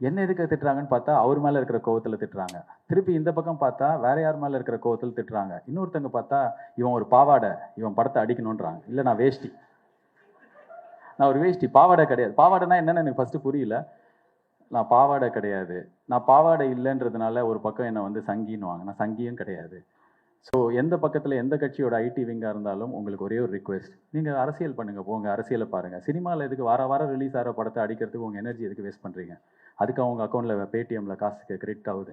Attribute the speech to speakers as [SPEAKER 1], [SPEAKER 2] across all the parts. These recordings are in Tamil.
[SPEAKER 1] என்ன எதுக்கு திட்டுறாங்கன்னு பார்த்தா அவர் மேலே இருக்கிற கோவத்தில் திட்டுறாங்க. திருப்பி இந்த பக்கம் பார்த்தா வேற யார் மேலே இருக்கிற கோவத்தில் திட்டுறாங்க. இன்னொருத்தங்க பார்த்தா இவன் ஒரு பாவாடை இவன் படத்தை அடிக்கணுன்றாங்க இல்லை நான் வேஷ்டி. நான் ஒரு வேஷ்டி. பாவாடை கிடையாது. பாவாடைனா என்னென்னு எனக்கு ஃபஸ்ட்டு புரியல. நான் பாவாடை கிடையாது. நான் பாவாடை இல்லைன்றதுனால ஒரு பக்கம் என்னை வந்து சங்கின்னு வாங்க நான் சங்கியும் கிடையாது. ஸோ எந்த பக்கத்தில் எந்த கட்சியோட ஐடி விங்காக இருந்தாலும் உங்களுக்கு ஒரே ஒரு ரிக்வெஸ்ட் நீங்கள் அரசியல் பண்ணுங்க போங்க அரசியலை பாருங்கள் சினிமாவில் எதுக்கு வார வாரம் ரிலீஸ் ஆகிற படத்தை அடிக்கிறதுக்கு உங்கள் எனர்ஜி எதுக்கு வேஸ்ட் பண்ணுறீங்க அதுக்கு அவங்க அக்கௌண்ட்டில் பேடிஎம்ல காசுக்கு கிரெடிட் ஆகுது.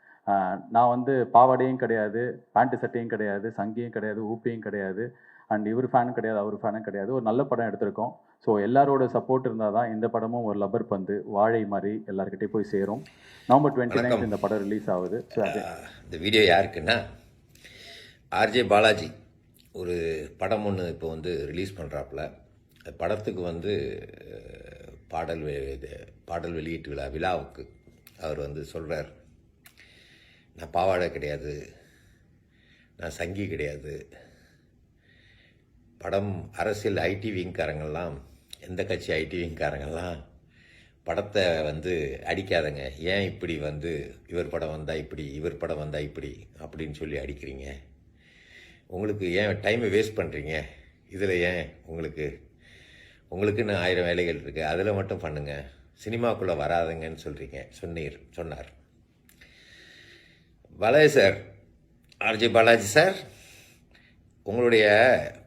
[SPEAKER 1] நான் வந்து பாவாடையும் கிடையாது பேண்ட் சட்டையும் கிடையாது சங்கியும் கிடையாது ஊப்பியும் கிடையாது. அண்ட் இவர் ஃபேனும் கிடையாது அவர் ஃபேனும் கிடையாது. ஒரு நல்ல படம் எடுத்திருக்கோம். ஸோ எல்லாரோட சப்போர்ட் இருந்தால் தான் இந்த படமும் ஒரு லப்பர் பந்து வாழை மாதிரி எல்லாருக்கிட்டையும் போய் சேரும். நவம்பர் டுவெண்ட்டி நைன்த் இந்த படம் ரிலீஸ் ஆகுது. ஸோ அது
[SPEAKER 2] இந்த வீடியோ யாருக்குன்னா ஆர்ஜே பாலாஜி ஒரு படம் ஒன்று இப்போ வந்து ரிலீஸ் பண்ணுறாப்புல படத்துக்கு வந்து பாடல் பாடல் வெளியீட்டு விழா விழாவுக்கு அவர் வந்து சொல்கிறார் நான் பாவாடை கிடையாது. நான் சங்கி கிடையாது. படம் அரசியல் ஐடி விங்காரங்கள்லாம் எந்த கட்சி ஐடி விங்காரங்கள்லாம் படத்தை வந்து அடிக்காதங்க. ஏன் இப்படி வந்து இவர் படம் வந்தால் இப்படி இவர் படம் வந்தால் இப்படி அப்படின்னு சொல்லி அடிக்கிறீங்க? உங்களுக்கு ஏன் டைமை வேஸ்ட் பண்ணுறீங்க இதில் ஏன் உங்களுக்கு உங்களுக்குன்னு ஆயிரம் வேலைகள் இருக்குது அதில் மட்டும் பண்ணுங்கள் சினிமாக்குள்ளே வராதுங்கன்னு சொல்கிறீங்க சொன்னீர் சொன்னார். Balaji sir. RG Balaji sir உங்களுடைய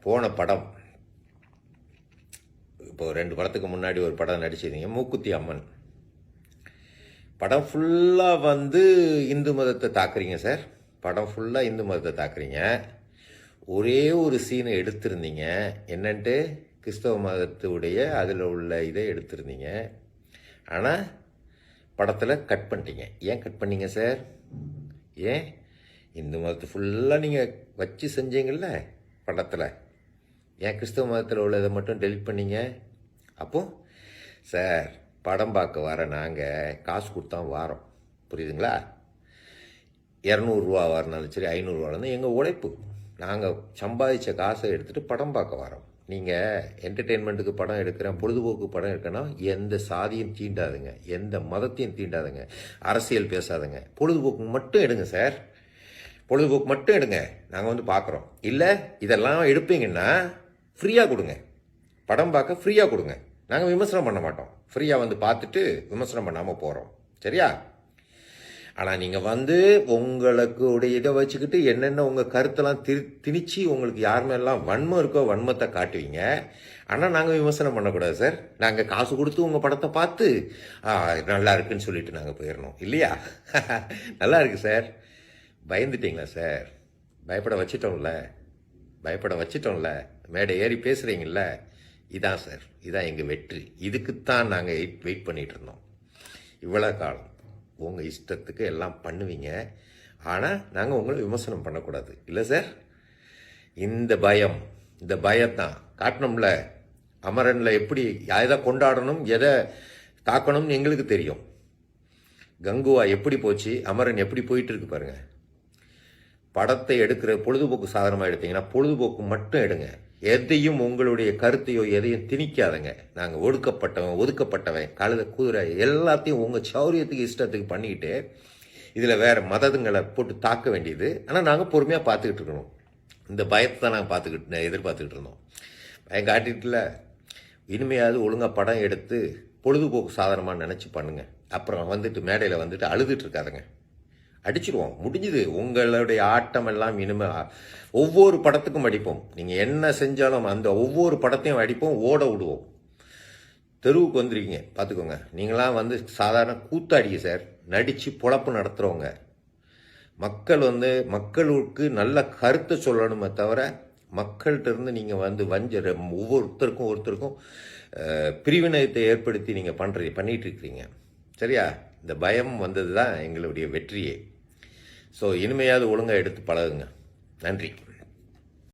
[SPEAKER 2] போன படம். இப்போ ரெண்டு படத்துக்கு முன்னாடி ஒரு படம் நடிச்சிருந்தீங்க மூக்குத்தி அம்மன். படம் ஃபுல்லாக வந்து இந்து மதத்தை தாக்குறீங்க சார். படம் ஃபுல்லாக இந்து மதத்தை தாக்குறீங்க. ஒரே ஒரு சீனை எடுத்திருந்தீங்க. என்னன்ட்டு? கிறிஸ்தவ மதத்துடைய அதில் உள்ள இதை எடுத்திருந்தீங்க. ஆனால் படத்தில் கட் பண்ணிட்டீங்க. ஏன் கட் பண்ணீங்க சார்? ஏன்? இந்து மதத்தை ஃபுல்லாக நீங்கள் வச்சு செஞ்சீங்கள்ல படத்தில். ஏன் கிறிஸ்தவ மதத்தில் உள்ளதை மட்டும் டெலிட் பண்ணீங்க? அப்போ சார் படம் பார்க்க வர நாங்கள் காசு கொடுத்தா வாரோம். புரியுதுங்களா? இரநூறுவா வரனாலும் சரி ஐநூறுரூவா எங்கள் உழைப்பு? நாங்கள் சம்பாதிச்ச காசை எடுத்துகிட்டு படம் பார்க்க வரோம். நீங்கள் என்டர்டெயின்மெண்ட்டுக்கு படம் எடுக்கிறேன் பொழுதுபோக்கு படம் எடுக்கணும் எந்த சாதியும் தீண்டாதுங்க. எந்த மதத்தையும் தீண்டாதுங்க. அரசியல் பேசாதுங்க. பொழுதுபோக்கு மட்டும் எடுங்க சார் பொழுதுபோக்கு மட்டும் எடுங்க. நாங்கள் வந்து பார்க்குறோம் இல்லை இதெல்லாம் எடுப்பீங்கன்னா ஃப்ரீயாக கொடுங்க. படம் பார்க்க ஃப்ரீயாக கொடுங்க. நாங்கள் விமர்சனம் பண்ண மாட்டோம். ஃப்ரீயாக வந்து பார்த்துட்டு விமர்சனம் பண்ணாமல் போகிறோம் சரியா? ஆனால் நீங்கள் வந்து உங்களுக்கு உடைய இதை வச்சுக்கிட்டு என்னென்ன உங்கள் கருத்தெல்லாம் திரு திணிச்சு உங்களுக்கு யார் மேலாம் வன்மம் இருக்கோ வன்மத்தை காட்டுவீங்க. ஆனால் நாங்கள் விமர்சனம் பண்ணக்கூடாது சார். நாங்கள் காசு கொடுத்து உங்கள் படத்தை பார்த்து "ஆ, நல்லா இருக்குன்னு சொல்லிட்டு நாங்கள் போயிடணும் இல்லையா? நல்லா இருக்கு சார். பயந்துட்டீங்களா சார்? பயப்பட வச்சிட்டோம்ல. பயப்பட வச்சிட்டோம்ல. மேடை ஏறி பேசுகிறீங்கள இதான் சார். இதான் எங்கள் வெற்றி. இதுக்குத்தான் நாங்கள் வெயிட் பண்ணிகிட்டு இருந்தோம். இவ்வளோ காலம். உங்கள் இஷ்டத்துக்கு எல்லாம் பண்ணுவீங்க. ஆனால் நாங்கள் உங்களை விமர்சனம் பண்ணக்கூடாது. இல்லை சார்? இந்த பயம் இந்த பயத்தான் காட்டணும்ல அமரனில் எப்படி எதை கொண்டாடணும் எதை தாக்கணும்னு எங்களுக்கு தெரியும். கங்குவா எப்படி போச்சு அமரன் எப்படி போயிட்டு இருக்கு பாருங்கள் படத்தை எடுக்கிற பொழுதுபோக்கு சாதனமாக எடுத்தீங்கன்னா பொழுதுபோக்கு மட்டும் எடுங்க. எதையும் உங்களுடைய கருத்தையோ எதையும் திணிக்காதங்க. நாங்கள் ஒடுக்கப்பட்டவன் ஒதுக்கப்பட்டவன் கழுத குதிரை எல்லாத்தையும் உங்கள் சௌரியத்துக்கு இஷ்டத்துக்கு பண்ணிக்கிட்டு இதில் வேறு மதங்களை போட்டு தாக்க வேண்டியது. ஆனால் நாங்கள் பொறுமையாக பார்த்துக்கிட்டு இருக்கணும். இந்த பயத்தை தான் நாங்கள் பார்த்துக்கிட்டு எதிர்பார்த்துக்கிட்டு இருந்தோம். பயம் காட்டிட்டுல இனிமையாவது ஒழுங்காக படம் எடுத்து பொழுதுபோக்கு சாதனமாக நினச்சி பண்ணுங்க. அப்புறம் வந்துட்டு மேடையில் வந்துட்டு அழுதுட்டு இருக்காதுங்க. அடிச்சிருவோம். முடிஞ்சுது. உங்களுடைய ஆட்டம் எல்லாம் இனிமே ஒவ்வொரு படத்துக்கும் அடிப்போம். நீங்கள் என்ன செஞ்சாலும் அந்த ஒவ்வொரு படத்தையும் அடிப்போம் ஓட விடுவோம். தெருவுக்கு வந்துருக்கீங்க. பார்த்துக்கோங்க. நீங்களாம் வந்து சாதாரண கூத்தாடிங்க சார். நடித்து பொழப்பு நடத்துகிறவங்க மக்கள் வந்து மக்களுக்கு நல்ல கருத்தை சொல்லணுமே தவிர மக்கள்கிட்ட இருந்து நீங்கள் வந்து வஞ்ச ஒவ்வொருத்தருக்கும் ஒருத்தருக்கும் பிரிவினயத்தை ஏற்படுத்தி நீங்கள் பண்ணுறீங்க பண்ணிகிட்டு இருக்கிறீங்க. சரியா? இந்த பயம் வந்தது தான் எங்களுடைய வெற்றியே. ஸோ இனிமையாவது ஒழுங்காக எடுத்து பழகுங்க. நன்றி.